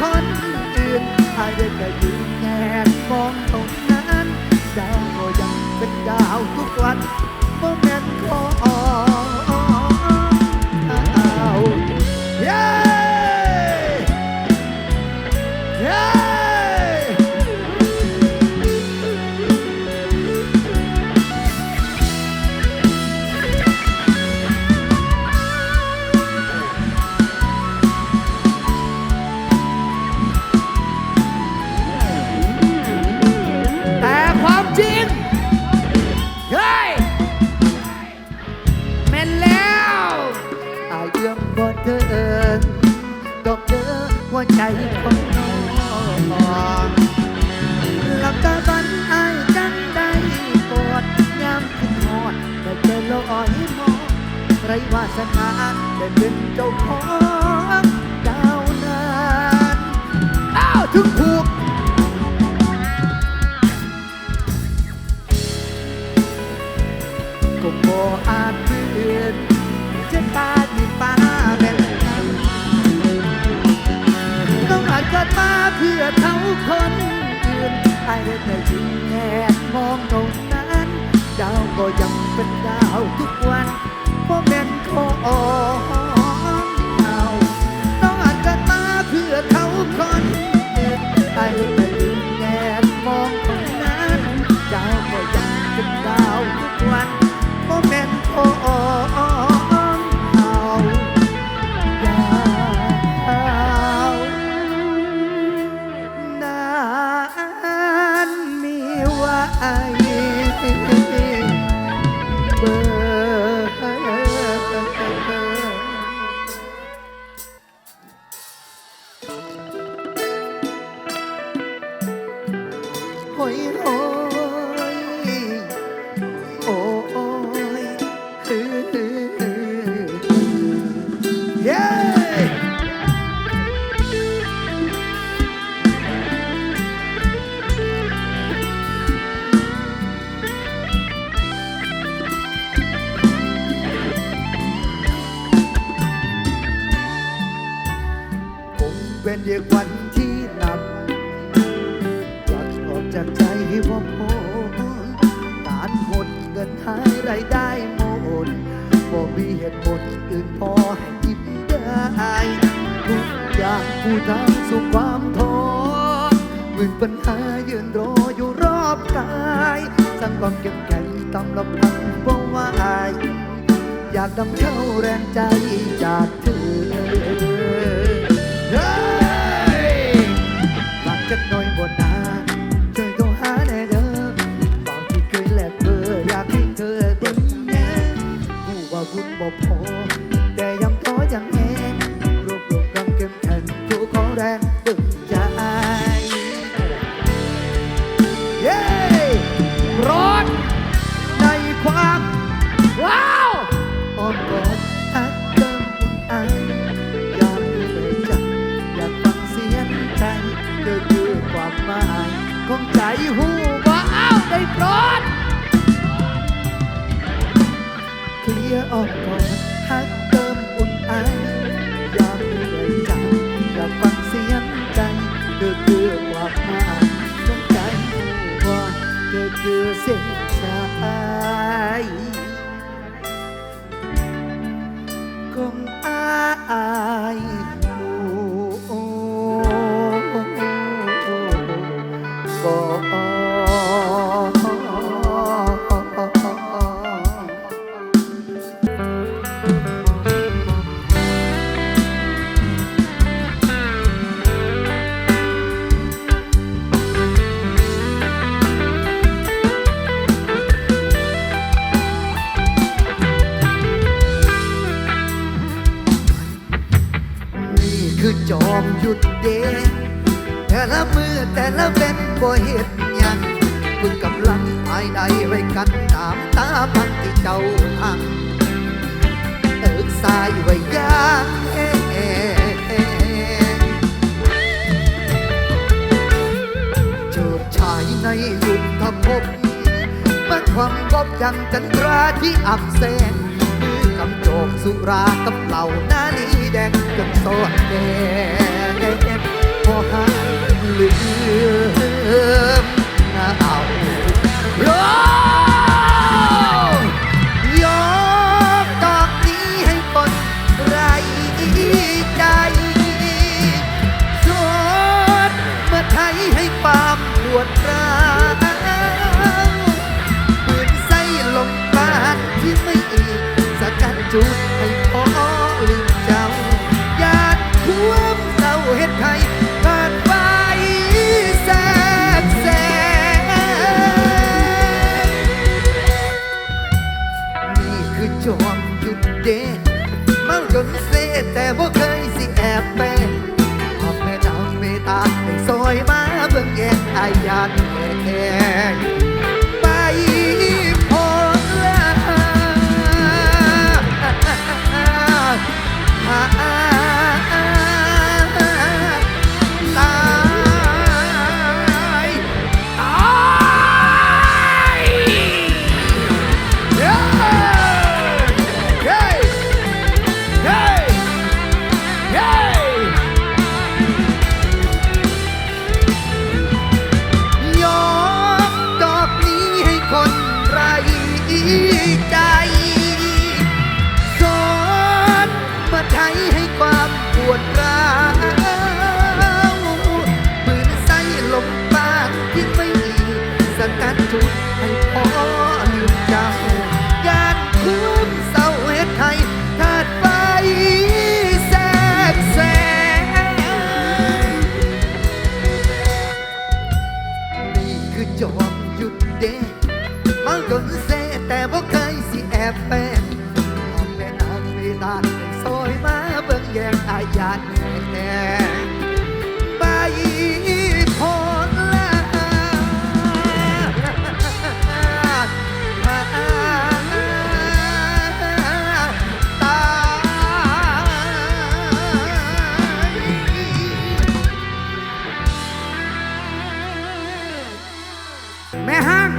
คนอื่นให้ได้แต่ยืนแงบมอง ได้เป็นเจ้าของดาวนานอ้าวถึงผูกก็บ่อาจเปลี่ยนจะตาดีป้าแม่ต้องอาจเกิดมาเพื่อเท่าคนอื่นไอ้แต่ยิงแอบมองตรงนั้น ดาวก็ยังเป็นดาวทุกวัน 为何ื่นพอให้ยิ้มได้ทุกอย่างผู้ทางสู่ความท้อเมื่นปัญหายืนรออยู่รอบกายสร้างความเก็บใจตามลำพังบ่วายอยากดำเข้าแรงใจจากเธอ ร้อนในความว้าวอมกอดฮักเติมอายยามเธอจับอยากฟังเสียงใจเธอคือความหมายของใจหูว้าวได้โปรดเคลียร์ออกก่อน ว่ายากแห้งจูบชายในยุทธภพมาความกบยังจันทราที่อับแสงมือกำโจกสุรากับเหล่านาลีแดงจนโซดแดงพอหาลืมหน้าเอา muito.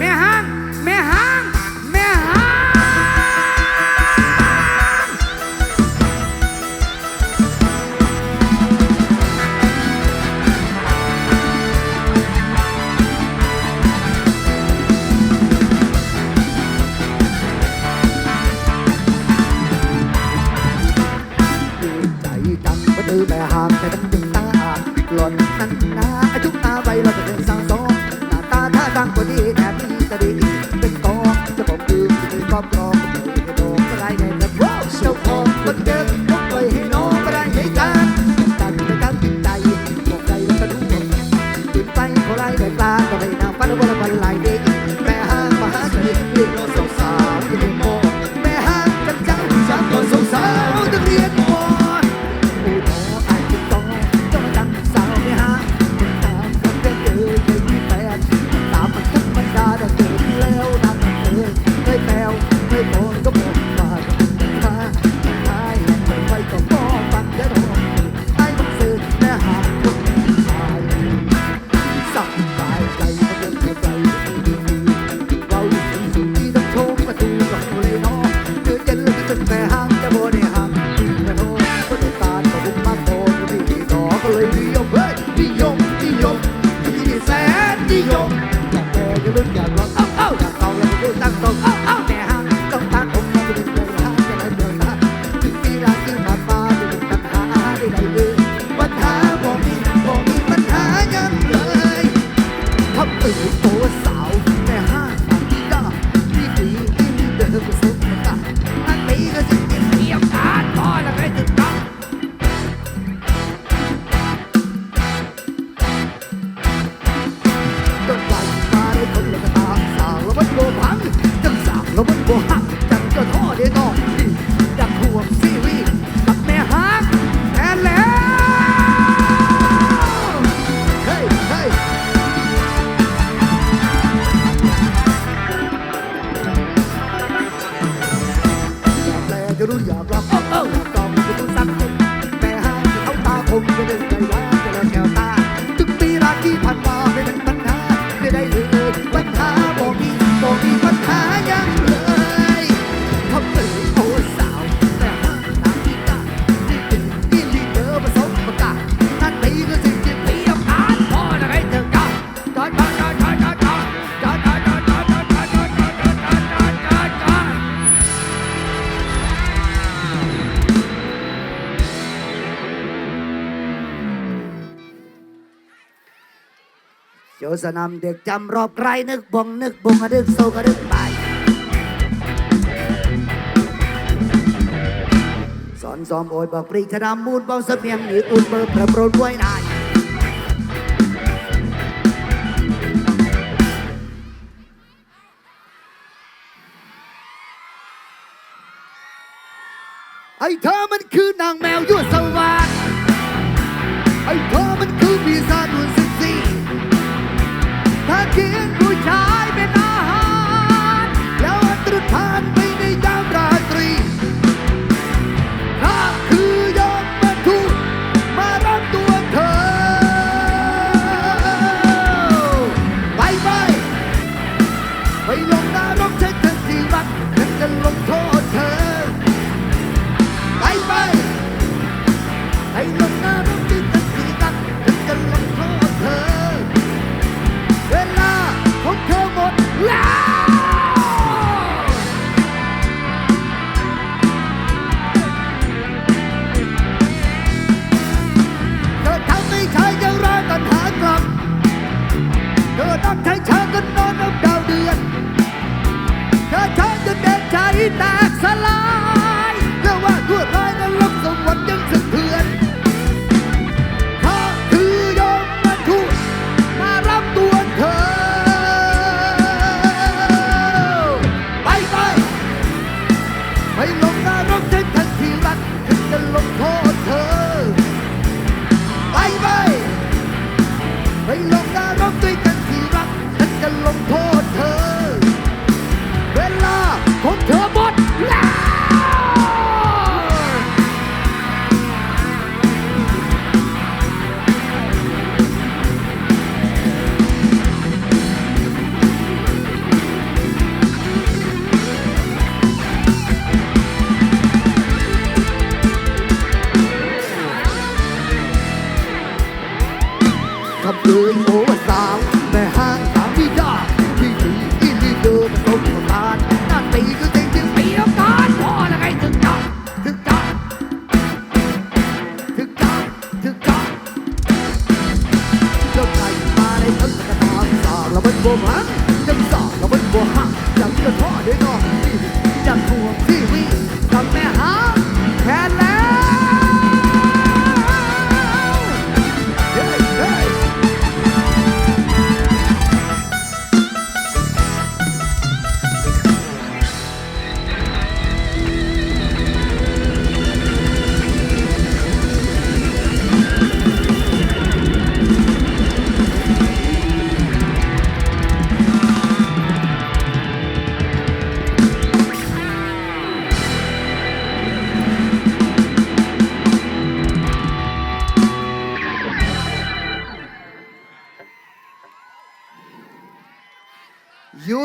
แม่ห้างแม่ห้าง 快了，快了快 โจสนามเด็กจำรอบไกลนึกบงนึกบงกระดึกโซกระดึกไปสอนซ้อมโอยบอกปรีชดามูลเบองเสพียงหนีอุ่นเบอร์ประโปรนไว้นายไอ้เธอมันคือนางแมวยั่วสวรรค์ไอ้เธอมัน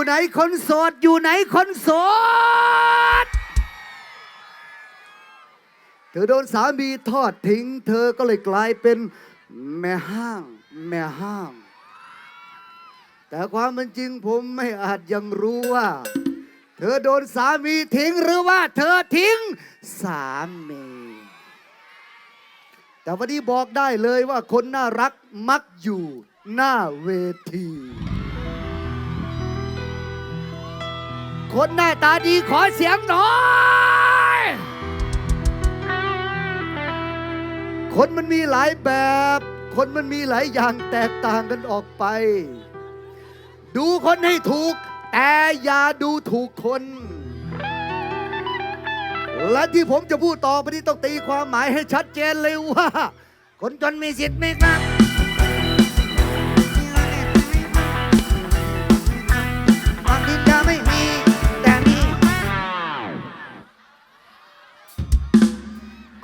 ไหนคนโสด อยู่ไหนคนโสด เธอโดนสามีทอดทิ้ง เธอก็เลยกลายเป็นแม่ห้าง แม่ห้าง แต่ความเป็นจริงผมไม่อาจยังรู้ว่า เธอโดนสามีทิ้งหรือว่า เธอทิ้งสามีแต่วันนี้บอกได้เลยว่าคนน่ารักมักอยู่หน้าเวที คนหน้าตาดีขอเสียงหน่อย คนมันมีหลายแบบ คนมันมีหลายอย่างแตกต่างกันออกไป ดูคนให้ถูก แต่อย่าดูถูกคน และที่ผมจะพูดต่อไปนี้ต้องตีความหมายให้ชัดเจนเลยว่า คนจนมีสิทธิ์ไหมครับ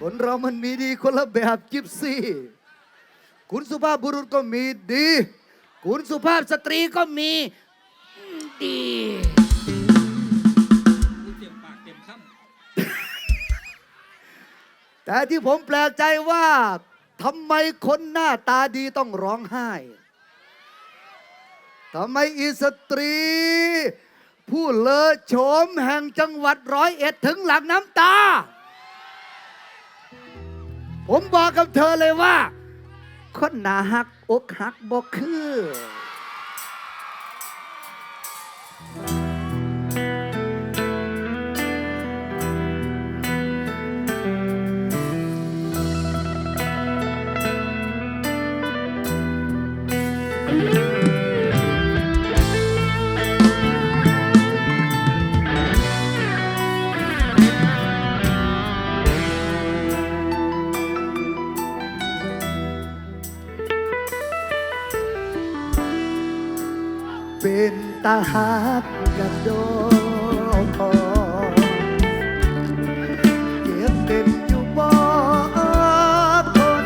คนเรามันมีดีคนละแบบจิบซี่คุณสุภาพบุรุษก็มีดี คุณสุภาพสตรีก็มีดีเต็มปากเต็มคแต่ที่ผมแปลกใจว่าทำไมคนหน้าตาดีต้องร้องไห้ทำไมอีสตรี ผู้เลอโฉมแห่งจังหวัดร้อยเอ็ดถึงหลังน้ำตา ผมบอกกับเธอเลยว่า คนหนาหักอกหักบอกคือาหักกับโดเจ็บเป็นอยู่บ่คน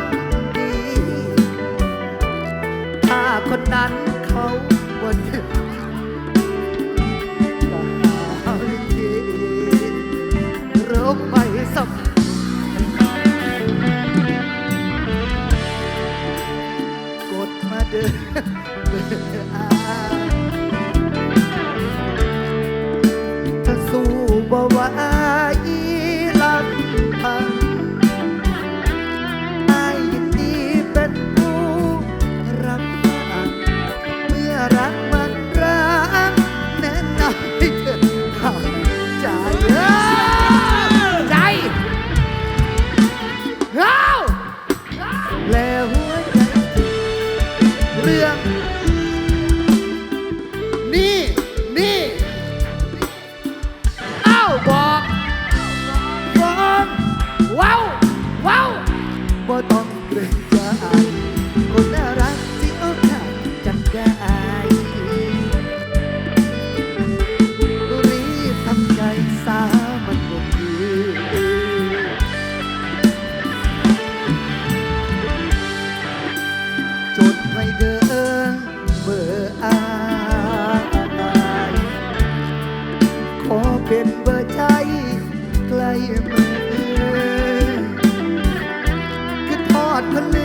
ดีถ้าคนนั้นเขาบ่นก็หาวิธีริ่มไม่สำก ขอเป็นเบอร์ใจใกล้มือคือทอดคนลืมเ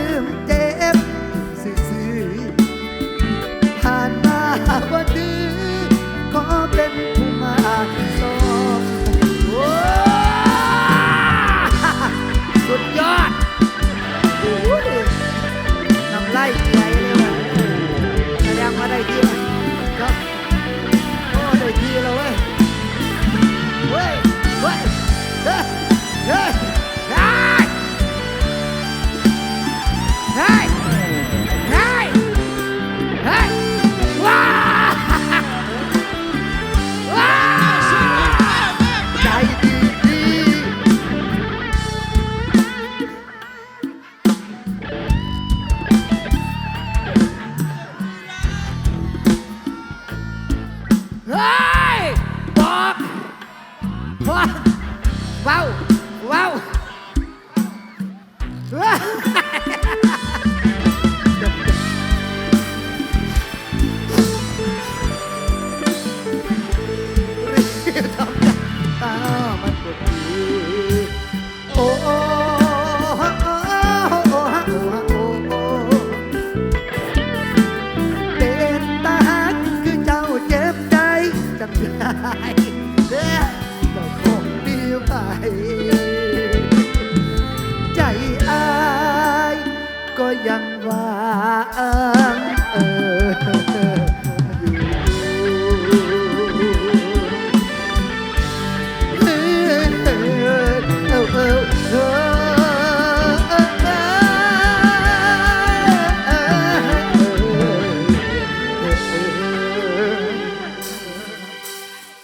ยังว่าง